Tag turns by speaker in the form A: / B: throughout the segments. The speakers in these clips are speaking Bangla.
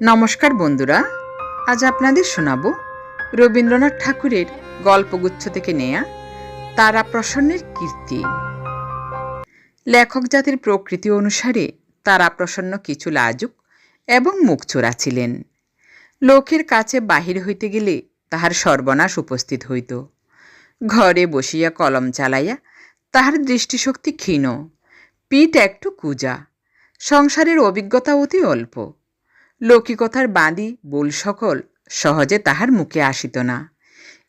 A: নমস্কার বন্ধুরা, আজ আপনাদের শোনাব রবীন্দ্রনাথ ঠাকুরের গল্পগুচ্ছ থেকে নেয়া তারা প্রসন্নের কীর্তি। লেখক জাতির প্রকৃতি অনুসারে তারা প্রসন্ন কিছু লাজুক এবং মুখচোরা ছিলেন। লোকের কাছে বাহির হইতে গেলে তাহার সর্বনাশ উপস্থিত হইত। ঘরে বসিয়া কলম চালাইয়া তাহার দৃষ্টিশক্তি ক্ষীণ, পিঠ একটু কুজা, সংসারের অভিজ্ঞতা অতি অল্প। লৌকিকতার বাঁধি বোল সকল সহজে তাহার মুখে আসিত না।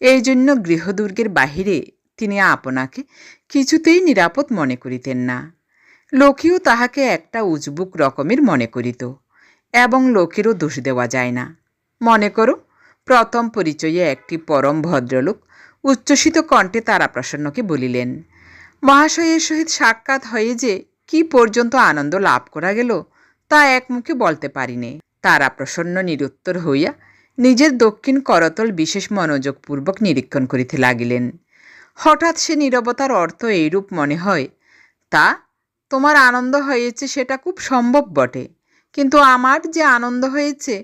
A: এই জন্য গৃহদুর্গের বাহিরে তিনি আপনাকে কিছুতেই নিরাপদ মনে করিতেন না। লোকেও তাহাকে একটা উজবুক রকমের মনে করিত এবং লোকেরও দোষ দেওয়া যায় না। মনে করো, প্রথম পরিচয়ে একটি পরম ভদ্রলোক উচ্ছ্বসিত কণ্ঠে তারাপ্রসন্নকে বলিলেন, মহাশয়ের সহিত সাক্ষাৎ হয়ে যে কি পর্যন্ত আনন্দ লাভ করা গেল, তা এক মুখে বলতে পারিনে? তারা প্রসন্ন নিরুত্তর হইয়া নিজের দক্ষিণ করতল বিশেষ মনোযোগপূর্বক নিরীক্ষণ করিতে লাগিলেন। হঠাৎ সে নীরবতার অর্থ এইরূপ মনে হয়, তা, তোমার আনন্দ হয়েছে সেটা খুব সম্ভব বটে, কিন্তু আমার যে আনন্দ হয়েছে,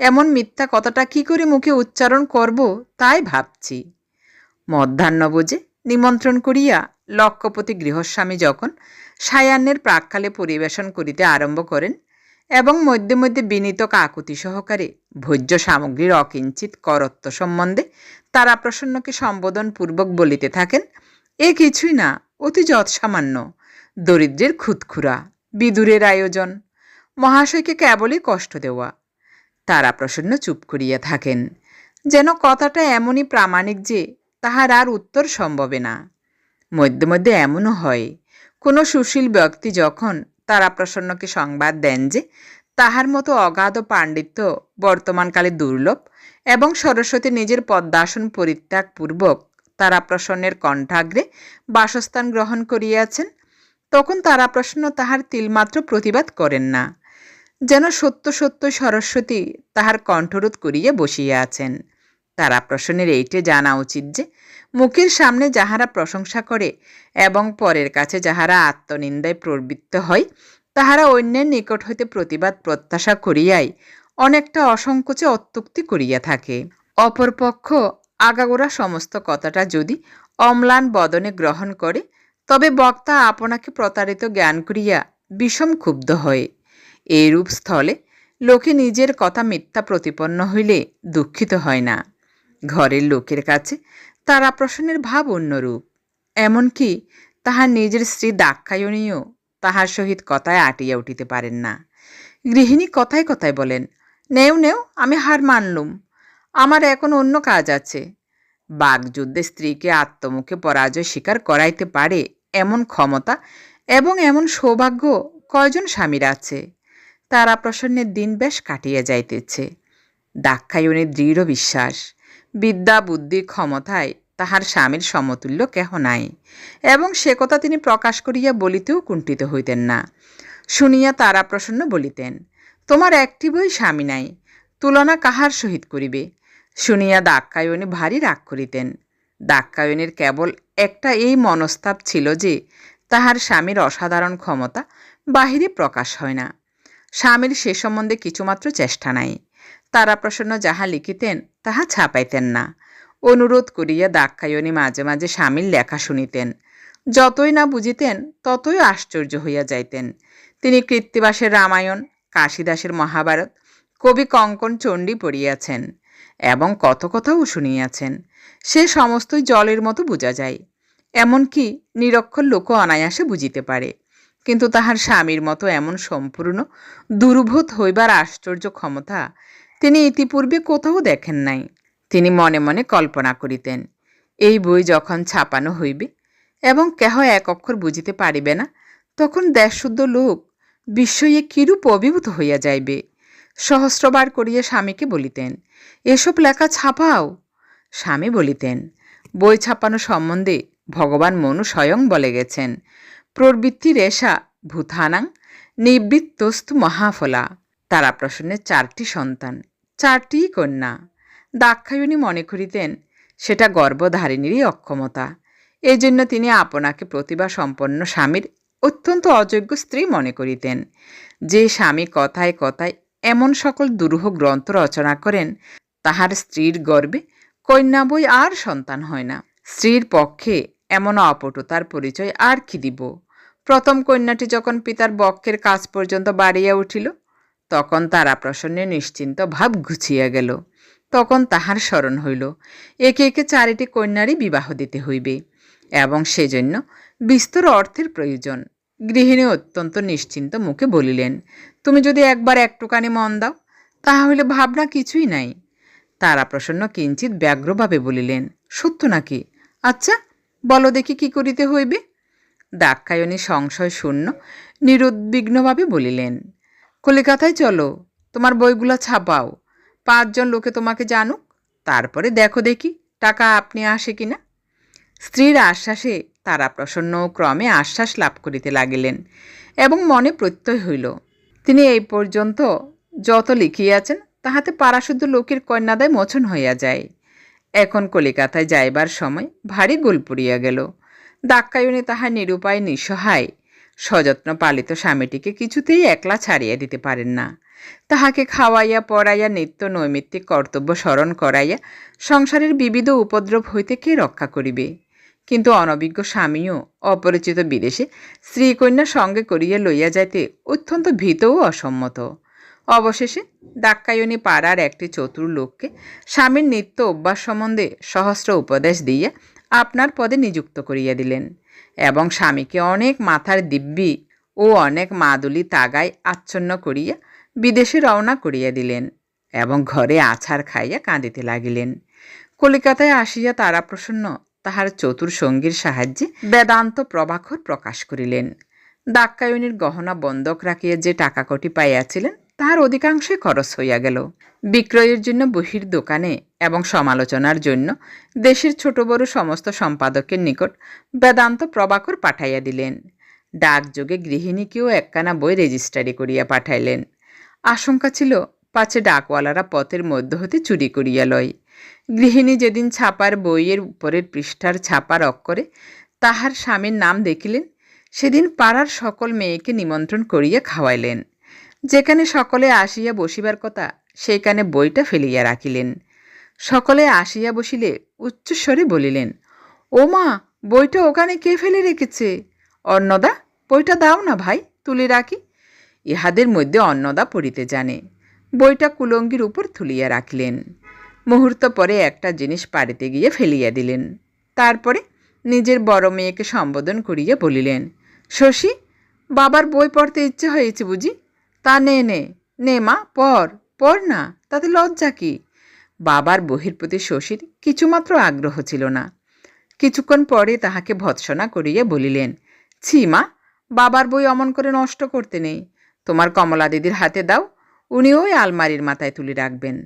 A: এমন মিথ্যা কথাটা কি করে মুখে উচ্চারণ করব তাই ভাবছি মধ্যাহ্নভোজে নিমন্ত্রণ করিয়া লক্ষপতি গৃহস্বামী যখন সায়ান্নের প্রাককালে পরিবেশন করিতে আরম্ভ করেন এবং মধ্যে মধ্যে বিনীত কাকুতি সহকারে ভোজ্য সামগ্রীর অকিঞ্চিত করত্ব সম্বন্ধে তারা প্রসন্নকে সম্বোধনপূর্বক বলিতে থাকেন, এ কিছুই না, অতি যৎসামান্য, দরিদ্রের খুদখুরা বিদুরের আয়োজন, মহাশয়কে কেবলই কষ্ট দেওয়া। তারা প্রসন্ন চুপ করিয়া থাকেন, যেন কথাটা এমনই প্রামাণিক যে তাহার আর উত্তর সম্ভবে না। মধ্যে মধ্যে এমনও হয়, কোনো সুশীল ব্যক্তি যখন তারা প্রসন্নকে সংবাদ দেন যে তাহার মতো অগাধ পাণ্ডিত্য বর্তমানকালে দুর্লভ এবং সরস্বতী নিজের পদ্মাসন পরিত্যাগপূর্বক তারা প্রসন্নের কণ্ঠাগ্রে বাসস্থান গ্রহণ করিয়াছেন, তখন তারা প্রসন্ন তাহার তিলমাত্র প্রতিবাদ করেন না। যেন সত্য সত্য সরস্বতী তাহার কণ্ঠরোধ করিয়া বসিয়া আছেন তারা প্রসন্নের এইটে জানা উচিত যে মুখের সামনে যাহারা প্রশংসা করে এবং পরের কাছে যাহারা আত্মনিন্দায় প্রবৃত্ত হয়, তাহারা অন্যের নিকট হইতে প্রতিবাদ, প্রত্যাশা করিয়াই অনেকটা অসংকোচে অত্যুক্তি করিয়া থাকে। অপরপক্ষ আগাগোড়া সমস্ত কথাটা যদি অম্লান বদনে গ্রহণ করে, তবে বক্তা আপনাকে প্রতারিত জ্ঞান করিয়া বিষম ক্ষুব্ধ হয়। এইরূপ স্থলে লোকে নিজের কথা মিথ্যা প্রতিপন্ন হইলে দুঃখিত হয় না। ঘরের লোকের কাছে তারা প্রসন্নের ভাব অন্যরূপ। এমনকি তাহার নিজের স্ত্রী দাক্ষায়ণীও তাহার সহিত কথায় আটিয়া উঠিতে পারেন না। গৃহিণী কথায় কথায় বলেন, নেও নেও, আমি হার মানলুম। আমার এখন অন্য কাজ আছে। বাগযুদ্ধে স্ত্রীকে আত্মমুখে পরাজয় স্বীকার করাইতে পারে এমন ক্ষমতা এবং এমন সৌভাগ্য কয়জন স্বামীর আছে। তারা প্রসন্নের দিন বেশ কাটিয়া যাইতেছে। দাক্ষায়ণীর দৃঢ় বিশ্বাস, বিদ্যা, বুদ্ধি, ক্ষমতায় তাহার স্বামীর সমতুল্য কেহ নাই। এবং সে কথা তিনি প্রকাশ করিয়া বলিতেও কুণ্ঠিত হইতেন না। শুনিয়া তারা প্রসন্ন বলিতেন, তোমার একটি বই স্বামী নাই, তুলনা কাহার সহিত করিবে? শুনিয়া দাক্ষায়ণী ভারী রাগ করিতেন। দাক্ষায়ণীর কেবল একটা এই মনস্তাপ ছিল যে, তাহার স্বামীর অসাধারণ ক্ষমতা বাহিরে প্রকাশ হয় না। স্বামীর সে সম্বন্ধে কিছুমাত্র চেষ্টা নাই। তারা প্রসন্ন যাহা লিখিতেন, তাহা ছাপাইতেন না। অনুরোধ করিয়া দাক্ষায়ণী মাঝে মাঝে স্বামীর লেখা শুনিতেন। যতই না বুঝিতেন, ততই আশ্চর্য হইয়া যাইতেন। তিনি কৃত্তিবাসের রামায়ণ, কাশিদাসের মহাভারত, কবি কঙ্কন চণ্ডী পড়িয়াছেন এবং কত কথাও শুনিয়াছেন। সে সমস্তই জলের মতো বোঝা যায়। এমনকি নিরক্ষর লোকও অনায়াসে বুঝিতে পারে। কিন্তু তাহার স্বামীর মতো এমন সম্পূর্ণ, দুর্বোধ হইবার আশ্চর্য ক্ষমতা তিনি ইতিপূর্বে কোথাও দেখেন নাই। তিনি মনে মনে কল্পনা করিতেন, এই বই যখন ছাপানো হইবে এবং কেহ এক অক্ষর বুঝিতে পারিবে না, তখন দেশশুদ্ধ লোক বিস্ময়ে কিরূপ অভিভূত হইয়া যাইবে? সহস্রবার করিয়া স্বামীকে বলিতেন, এসব লেখা ছাপাও। স্বামী বলিতেন, বই ছাপানো সম্বন্ধে ভগবান মনু স্বয়ং বলে গেছেন, প্রবৃত্তি রেশা ভূথানাং নিবৃত্তস্তু মহাফলা। তারা প্রসন্নের চারটি সন্তান, চারটিই কন্যা। দাক্ষায়ণী মনে করিতেন, সেটা গর্ভধারিণীরই অক্ষমতা। এই জন্য তিনি আপনাকে প্রতিভা সম্পন্ন স্বামীর অত্যন্ত অযোগ্য স্ত্রী মনে করিতেন। যে স্বামী কথায় কথায় এমন সকল দুরূহ গ্রন্থ রচনা করেন, তাহার স্ত্রীর গর্বে কন্যা বই আর সন্তান হয় না। স্ত্রীর পক্ষে এমন অপটুতার পরিচয় আর কি দিব? প্রথম কন্যাটি যখন পিতার বক্ষের কাজ পর্যন্ত বাড়িয়া উঠিল, তখন তারা প্রসন্নে নিশ্চিন্ত ভাব ঘুচিয়া গেল। তখন তাহার স্মরণ হইল। একে একে চারিটি কন্যারই বিবাহ দিতে হইবে এবং সেজন্য বিস্তর অর্থের প্রয়োজন। গৃহিণী অত্যন্ত নিশ্চিন্ত মুখে বলিলেন, তুমি যদি একবার একটুখানি মন দাও, তাহলে ভাবনা কিছুই নাই। তারা প্রসন্ন কিঞ্চিত ব্যগ্রভাবে বলিলেন, সত্য নাকি? আচ্ছা বলো দেখি কি করিতে হইবে? দাক্ষায়ণী সংশয় শূন্য নিরুদ্বিগ্নভাবে বলিলেন, কলিকাতায় চলো, তোমার বইগুলো ছাপাও। পাঁচজন লোকে তোমাকে জানুক, তারপরে দেখো দেখি টাকা আপনি আসে কি না স্ত্রীর আশ্বাসে তারা প্রসন্ন ক্রমে আশ্বাস লাভ করিতে লাগিলেন এবং মনে প্রত্যয় হইল। তিনি এই পর্যন্ত যত লিখিয়াছেন, তাহাতে পারাশুদ্ধ লোকের কন্যাদায় মোচন হইয়া যায়। এখন কলিকাতায় যাইবার সময় ভারী গোল পড়িয়া গেল। দাক্কায়নে তাহার নিরুপায় নিঃসহায়, সযত্ন পালিত স্বামীটিকে কিছুতেই একলা ছাড়িয়া দিতে পারেন না। তাহাকে খাওয়াইয়া, পড়াইয়া, নিত্য নৈমিত্তিক কর্তব্য স্মরণ করাইয়া সংসারের বিবিধ উপদ্রব হইতে কে রক্ষা করিবে? কিন্তু অনভিজ্ঞ স্বামীও অপরিচিত বিদেশে স্ত্রীকন্যা সঙ্গে করিয়া লইয়া যাইতে অত্যন্ত ভীত ও অসম্মত। অবশেষে ডাক্কায়নী পাড়ার একটি চতুর লোককে স্বামীর নিত্য অভ্যাস সম্বন্ধে সহস্র উপদেশ দিয়া আপনার পদে নিযুক্ত করিয়া দিলেন এবং স্বামীকে অনেক মাথার দিব্যি ও অনেক মাদুলি তাগায় আচ্ছন্ন করিয়া বিদেশে রওনা করিয়া দিলেন এবং ঘরে আছাড় খাইয়া কাঁদিতে লাগিলেন। কলিকাতায় আসিয়া তারা প্রসন্ন তাহার চতুর সঙ্গীর সাহায্যে বেদান্ত প্রভাকর প্রকাশ করিলেন। দাক্কায়নীর গহনা বন্ধক রাখিয়া যে টাকা কটি পাইয়াছিলেন, তাহার অধিকাংশই খরচ হইয়া গেল। বিক্রয়ের জন্য বহির দোকানে এবং সমালোচনার জন্য দেশের ছোট বড় সমস্ত সম্পাদকের নিকট বেদান্ত প্রভাকর পাঠাইয়া দিলেন। ডাকযোগে গৃহিণীকেও একখানা বই রেজিস্ট্রারি করিয়া পাঠাইলেন। আশঙ্কা ছিল পাছে ডাকওয়ালারা পথের মধ্য হতে চুরি করিয়া লয়। গৃহিণী যেদিন ছাপার বইয়ের উপরের পৃষ্ঠার ছাপার অক্ষরে তাহার স্বামীর নাম দেখিলেন, সেদিন পাড়ার সকল মেয়েকে নিমন্ত্রণ করিয়া খাওয়াইলেন। যেখানে সকলে আসিয়া বসিবার কথা, সেইখানে বইটা ফেলিয়া রাখিলেন। সকলে আসিয়া বসিলে উচ্চস্বরে বলিলেন, ও মা, বইটা ওখানে কে ফেলে রেখেছে? অন্নদা, বইটা দাও না ভাই, তুলে রাখি। ইহাদের মধ্যে অন্নদা পড়িতে জানে। বইটা কুলঙ্গির উপর তুলিয়া রাখলেন। মুহূর্ত পরে একটা জিনিস পাড়িতে গিয়ে ফেলিয়া দিলেন। তারপরে নিজের বড় মেয়েকে সম্বোধন করিয়া বলিলেন, শশী, বাবার বই পড়তে ইচ্ছে হয়েছে বুঝি? তা নে নে নে মা, পড় পড় না, তাতে লজ্জা কি? বাবার বহির প্রতি শশীর কিছুমাত্র আগ্রহ ছিল না। কিছুক্ষণ পরে তাহাকে ভৎসনা করিয়া বলিলেন, ছি মা, বাবার বই অমন করে নষ্ট করতে নেই। তোমার কমলা দিদির হাতে দাও উনি ওই আলমারির মাথায় তুলে রাখবেন।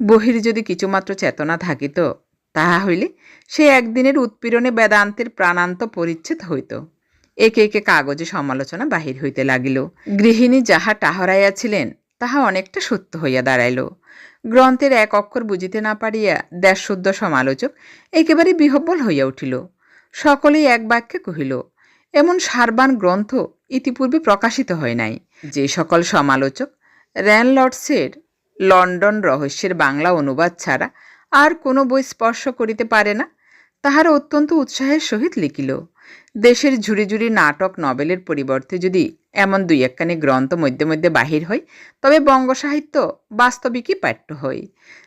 A: বহির যদি কিছুমাত্র চেতনা থাকিত তাহা হইলে সে একদিনের উৎপীড়নে বেদান্তের প্রাণান্ত পরিচ্ছেদ হইত। একে একে কাগজে সমালোচনা বাহির হইতে লাগিল। গৃহিণী যাহা টাহরাইয়াছিলেন, তাহা অনেকটা সত্য হইয়া দাঁড়াইল। গ্রন্থের এক অক্ষর বুঝিতে না পারিয়া দেশশুদ্ধ সমালোচক একেবারে বিহব্বল হইয়া উঠিল। সকলেই এক বাক্যে কহিল এমন সারবান গ্রন্থ ইতিপূর্বে প্রকাশিত হয় নাই। যে সকল সমালোচক র্যানলর্ডসের লন্ডন রহস্যের বাংলা অনুবাদ ছাড়া আর কোনো বই স্পর্শ করিতে পারে না, তাহারা অত্যন্ত উৎসাহের সহিত লিখিল। দেশের ঝুড়ি ঝুড়ি নাটক নভেলের পরিবর্তে যদি এমন দুই একখানি গ্রন্থ মধ্যে মধ্যে বাহির হয়, তবে বঙ্গ সাহিত্য বাস্তবিকই পাঠ্য হয়।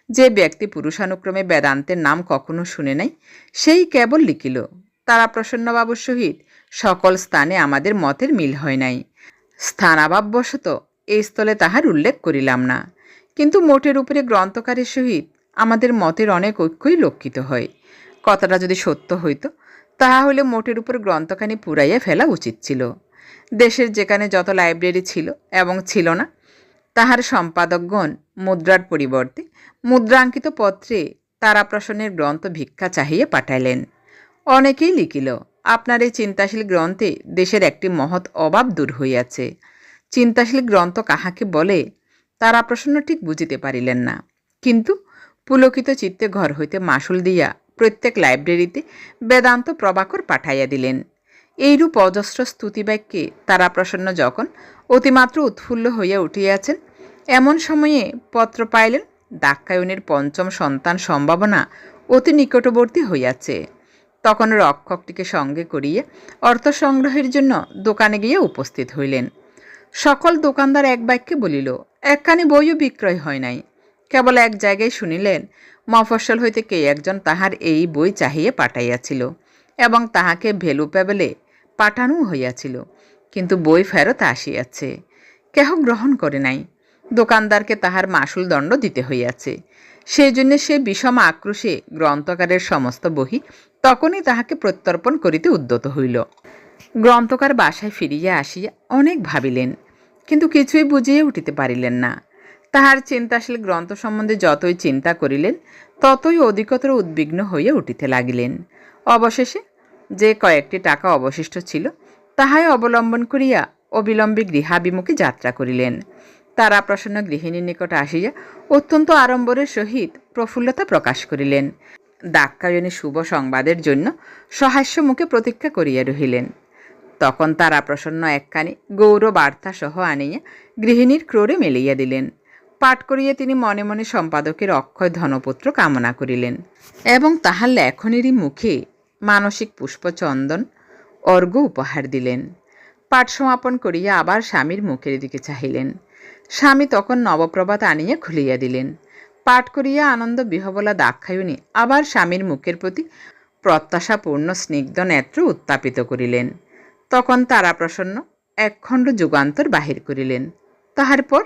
A: যে ব্যক্তি পুরুষানুক্রমে বেদান্তের নাম কখনো শুনে নাই, সেই কেবল লিখিল। তারা প্রসন্নবাবুর সহিত সকল স্থানে আমাদের মতের মিল হয় নাই। স্থানাভাববশত এই স্থলে তাহার উল্লেখ করিলাম না। কিন্তু মোটের উপরে গ্রন্থকারের সহিত আমাদের মতের অনেক ঐক্যই লক্ষিত হয়। কথাটা যদি সত্য হইত, তাহা হলে মোটের উপর গ্রন্থখানি পুরাইয়া ফেলা উচিত ছিল। দেশের যেখানে যত লাইব্রেরি ছিল এবং ছিল না, তাহার সম্পাদকগণ মুদ্রার পরিবর্তে মুদ্রাঙ্কিত পত্রে তারাপ্রসন্নের গ্রন্থ ভিক্ষা চাহিয়ে পাঠাইলেন। অনেকেই লিখিল আপনার এই চিন্তাশীল গ্রন্থে দেশের একটি মহৎ অভাব দূর হইয়াছে। চিন্তাশীল গ্রন্থ কাহাকে বলে, তারা প্রসন্ন ঠিক বুঝিতে পারিলেন না। কিন্তু পুলকিত চিত্তে ঘর হইতে মাসুল দিয়া প্রত্যেক লাইব্রেরিতে বেদান্ত প্রভাকর পাঠাইয়া দিলেন। এইরূপ অজস্র স্তুতিবাক্যে তারা প্রসন্ন যখন অতিমাত্র উৎফুল্ল হইয়া উঠিয়াছেন, এমন সময়ে পত্র পাইলেন দাক্ষায়নের পঞ্চম সন্তান সম্ভাবনা অতি নিকটবর্তী হইয়াছে। তখন রক্ষকটিকে সঙ্গে করিয়ে অর্থ সংগ্রহের জন্য দোকানে গিয়ে উপস্থিত হইলেন। সকল দোকানদার এক বাক্যে বলিল, একখানি বইও বিক্রয় হয় নাই। কেবল এক জায়গায় শুনিলেন, মফস্বল হইতে কে একজন তাহার এই বই চাহিয়ে পাঠাইয়াছিল এবং তাহাকে ভেলু প্যাবেলে পাঠানো হইয়াছিল, কিন্তু বই ফেরত আসিয়াছে। কেহ গ্রহণ করে নাই। দোকানদারকে তাহার মাসুল দণ্ড দিতে হইয়াছে। সেই জন্য সে বিষম আক্রোশে গ্রন্থকারের সমস্ত বহি তখনই তাহাকে প্রত্যর্পণ করিতে উদ্যত হইল। গ্রন্থকার বাসায় ফিরিয়া আসিয়া অনেক ভাবিলেন, কিন্তু কিছুই বুঝিয়ে উঠিতে পারিলেন না। তাহার চিন্তাশীল গ্রন্থ সম্বন্ধে যতই চিন্তা করিলেন, ততই অধিকতর উদ্বিগ্ন হইয়া উঠিতে লাগিলেন। অবশেষে যে কয়েকটি টাকা অবশিষ্ট ছিল, তাহাই অবলম্বন করিয়া অবিলম্বে গৃহাভিমুখে যাত্রা করিলেন। তারা প্রসন্ন গৃহিণীর নিকট আসিয়া অত্যন্ত আড়ম্বরের সহিত প্রফুল্লতা প্রকাশ করিলেন। দাক্ষায়নী শুভ সংবাদের জন্য সহাস্য মুখে প্রতীক্ষা করিয়া রহিলেন। তখন তারা প্রসন্ন একখানি গৌর বার্তা সহ আনিয়া গৃহিণীর ক্রোড়ে মেলিয়া দিলেন। পাঠ করিয়া তিনি মনে মনে সম্পাদকের অক্ষয় ধনপুত্র কামনা করিলেন এবং তাহার লেখনেরই মুখে মানসিক পুষ্পচন্দন অর্ঘ উপহার দিলেন। পাঠ সমাপন করিয়া আবার স্বামীর মুখের দিকে চাহিলেন। স্বামী তখন নবপ্রভাত আনিয়া খুলিয়া দিলেন। পাঠ করিয়া আনন্দ বিহবলা দাক্ষায়ণী আবার স্বামীর মুখের প্রতি প্রত্যাশাপূর্ণ স্নিগ্ধ নেত্র উত্থাপিত করিলেন। তখন তারা প্রসন্ন একখণ্ড যুগান্তর বাহির করিলেন। তাহার পর?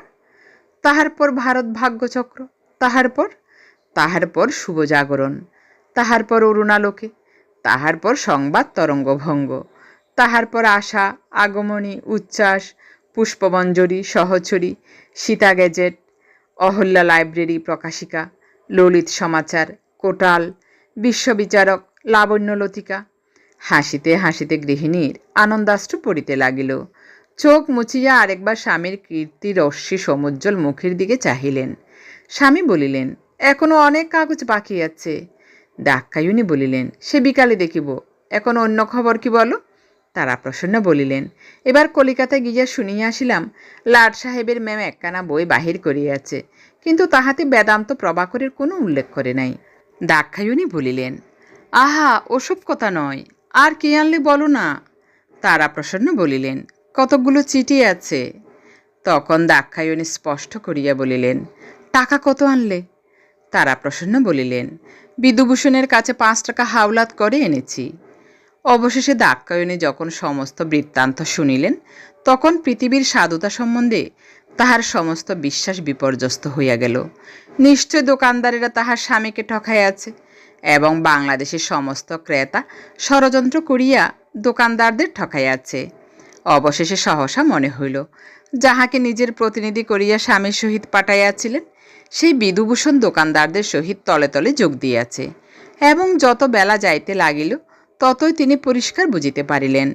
A: তাহার পর ভারত ভাগ্যচক্র, তাহার পর? তাহার পর শুভ জাগরণ, তাহার পর অরুণালোকে, তাহার পর সংবাদ তরঙ্গভঙ্গ, তাহার পর আশা, আগমনী, উচ্ছ্বাস পুষ্পমঞ্জরি সহচরী, সীতা গেজেট অহল্যা লাইব্রেরি প্রকাশিকা, ললিত সমাচার, কোটাল, বিশ্ববিচারক লাবণ্যলতিকা হাসিতে হাসিতে গৃহিণীর আনন্দাশ্রু পড়িতে লাগিল। চোখ মুচিয়া আরেকবার স্বামীর কীর্তি রশ্মি সমুজ্জ্বল মুখের দিকে চাহিলেন। স্বামী বলিলেন এখনও অনেক কাগজ বাকি আছে। ডাক্কায়ুনি বলিলেন, সে বিকালে দেখিব। এখন অন্য খবর কি বলো? তারা প্রসন্ন বলিলেন, এবার কলিকাতায় গিয়া শুনিয়া আসিলাম, লাট সাহেবের ম্যাম একখানা বই বাহির করিয়াছে, কিন্তু তাহাতে বেদান্ত প্রভাকরের কোনো উল্লেখ করে নাই। দাক্ষায়ুনি বলিলেন, আহা, ওসব কথা নয়, আর কে আনলে বলো না? তারা প্রসন্ন বলিলেন, কতকগুলো চিঠি আছে? তখন দাক্ষায়ণী স্পষ্ট করিয়া বলিলেন, টাকা কত আনলে? তারা প্রসন্ন বলিলেন, বিদুভূষণের কাছে পাঁচ টাকা হাওলাত করে এনেছি অবশেষে দাক্ষায়ণী যখন সমস্ত বৃত্তান্ত শুনিলেন, তখন পৃথিবীর সাধুতা সম্বন্ধে তাহার সমস্ত বিশ্বাস বিপর্যস্ত হইয়া গেল। নিশ্চয় দোকানদারেরা তাহার স্বামীকে ঠকাইয়াছে এবং বাংলাদেশের সমস্ত ক্রেতা ষড়যন্ত্র করিয়া দোকানদারদের ঠকাইয়াছে। অবশেষে সহসা মনে হইল, যাহাকে নিজের প্রতিনিধি করিয়া স্বামীর সহিত পাঠাইয়াছিলেন, সেই বিধুভূষণ দোকানদারদের সহিত তলে তলে যোগ দিয়াছে। এবং যত বেলা যাইতে লাগিল ততই তিনি পরিষ্কার বুঝিতে পারিলেন।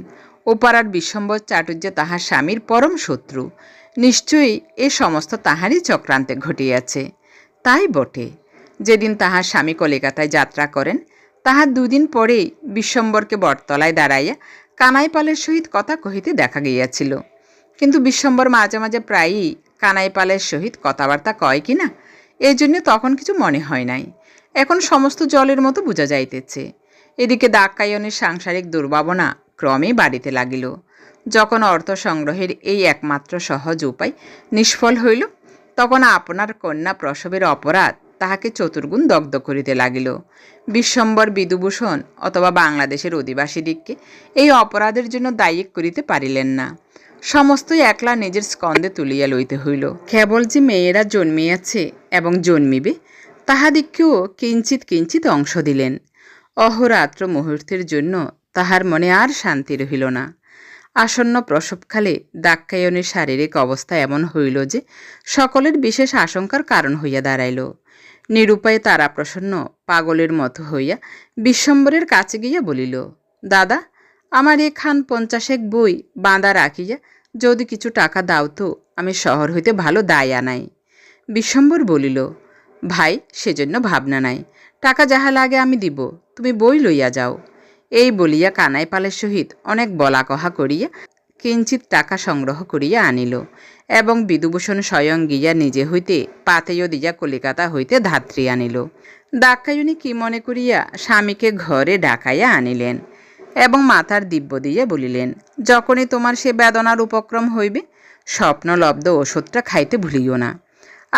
A: ওপারার বিশ্বম্বর চাটুর্য তাহার স্বামীর পরম শত্রু। নিশ্চয়ই এ সমস্ত তাহারই চক্রান্তে ঘটিয়াছে। তাই বটে। যেদিন তাহার স্বামী কলিকাতায় যাত্রা করেন, তাহার দুদিন পরেই বিশ্বম্বরকে বটতলায় দাঁড়াইয়া কানাইপালের সহিত কথা কহিতে দেখা গিয়াছিল। কিন্তু বিশ্বম্বর মাঝে মাঝে প্রায়ই কানাইপালের সহিত কথাবার্তা কয় কি না জন্য তখন কিছু মনে হয় নাই। এখন সমস্ত জলের মতো বোঝা যাইতেছে। এদিকে দাক্কায়নের সাংসারিক দুর্ভাবনা ক্রমেই বাড়িতে লাগিল। যখন অর্থ সংগ্রহের এই একমাত্র সহজ উপায় নিষ্ফল হইল, তখন আপনার কন্যা প্রসবের অপরাধ তাহাকে চতুর্গুণ দগ্ধ করিতে লাগিল। বিশ্বম্বর বিদুভূষণ অথবা বাংলাদেশের অধিবাসীদিগকে এই অপরাধের জন্য দায়ী করিতে পারিলেন না। সমস্তই একলা নিজের স্কন্দে তুলিয়া লইতে হইল। কেবল যে মেয়েরা জন্মিয়াছে এবং জন্মিবে, তাহাদিগকেও কিঞ্চিত কিঞ্চিত অংশ দিলেন। অহরাত্র মুহূর্তের জন্য তাহার মনে আর শান্তি রহিল না। আসন্ন প্রসবকালে দাক্ষায়নের শারীরিক অবস্থা এমন হইল যে সকলের বিশেষ আশঙ্কার কারণ হইয়া দাঁড়াইল। নিরুপায়ে তারা প্রসন্ন পাগলের মতো হইয়া বিশ্বম্বরের কাছে গিয়া বলিল, দাদা, আমার এখান পঞ্চাশেক বই বাঁধা রাখিয়া যদি কিছু টাকা দাও তো আমি শহর হইতে ভালো দায় আনাই। বিশ্বম্বর বলিল, ভাই, সেজন্য ভাবনা নাই। টাকা যাহা লাগে আমি দিব, তুমি বই লইয়া যাও। এই বলিয়া কানাই পালের সহিত অনেক বলা কহা করিয়া কিঞ্চিত টাকা সংগ্রহ করিয়া আনিল এবং বিদুভূষণ স্বয়ং গিয়া নিজে হইতে পাতেয় দিয়া কলিকাতা হইতে ধাত্রী আনিল। ডাকায়ুনি কি মনে করিয়া স্বামীকে ঘরে ডাকাইয়া আনিলেন এবং মাথার দিব্য দিয়া বলিলেন, যখনই তোমার সে বেদনার উপক্রম হইবে স্বপ্নলব্ধ ওষুধটা খাইতে ভুলিও না।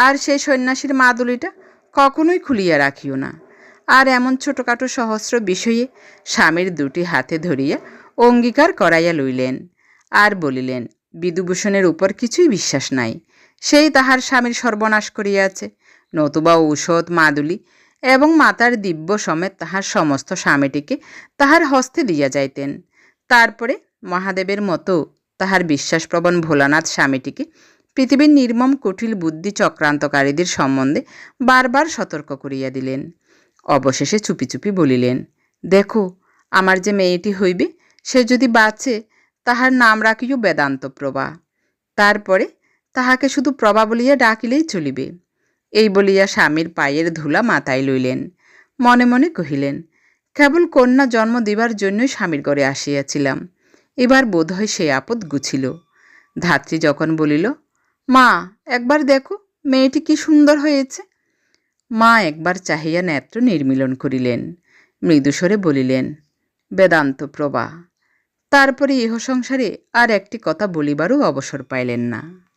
A: আর সেই সন্ন্যাসীর মাদুলিটা কখনোই খুলিয়া রাখিও না। আর এমন ছোটোখাটো সহস্র বিষয়ে স্বামীর দুটি হাতে ধরিয়া অঙ্গীকার করাইয়া লইলেন। আর বলিলেন, বিদুভূষণের উপর কিছুই বিশ্বাস নাই, সেই তাহার স্বামীর সর্বনাশ করিয়াছে, নতুবা ঔষধ, মাদুলি এবং মাতার দিব্য সমেত তাহার সমস্ত স্বামীটিকে তাহার হস্তে দিয়া যাইতেন। তারপরে মহাদেবের মতো তাহার বিশ্বাসপ্রবণ ভোলানাথ স্বামীটিকে পৃথিবীর নির্মম কুটিল বুদ্ধি চক্রান্তকারীদের সম্বন্ধে বারবার সতর্ক করিয়া দিলেন। অবশেষে চুপি চুপি বলিলেন, দেখো, আমার যে মেয়েটি হইবে, সে যদি বাঁচে, তাহার নাম রাখিও বেদান্ত প্রভা। তারপরে তাহাকে শুধু প্রভা বলিয়া ডাকিলেই চলিবে। এই বলিয়া স্বামীর পায়ের ধুলা মাথায় লইলেন। মনে মনে কহিলেন, কেবল কন্যা জন্ম দিবার জন্যই স্বামীর ঘরে আসিয়াছিলাম। এবার বোধ হয় সে আপদ গুছিল। ধাত্রী যখন বলিল, মা, একবার দেখো, মেয়েটি কি সুন্দর হয়েছে। মা একবার চাহিয়া নেত্র নির্মিলন করিলেন। মৃদুস্বরে বলিলেন, বেদান্ত প্রভা, তারপরে ইহ সংসারে আর একটি কথা বলিবারও অবসর পাইলেন না।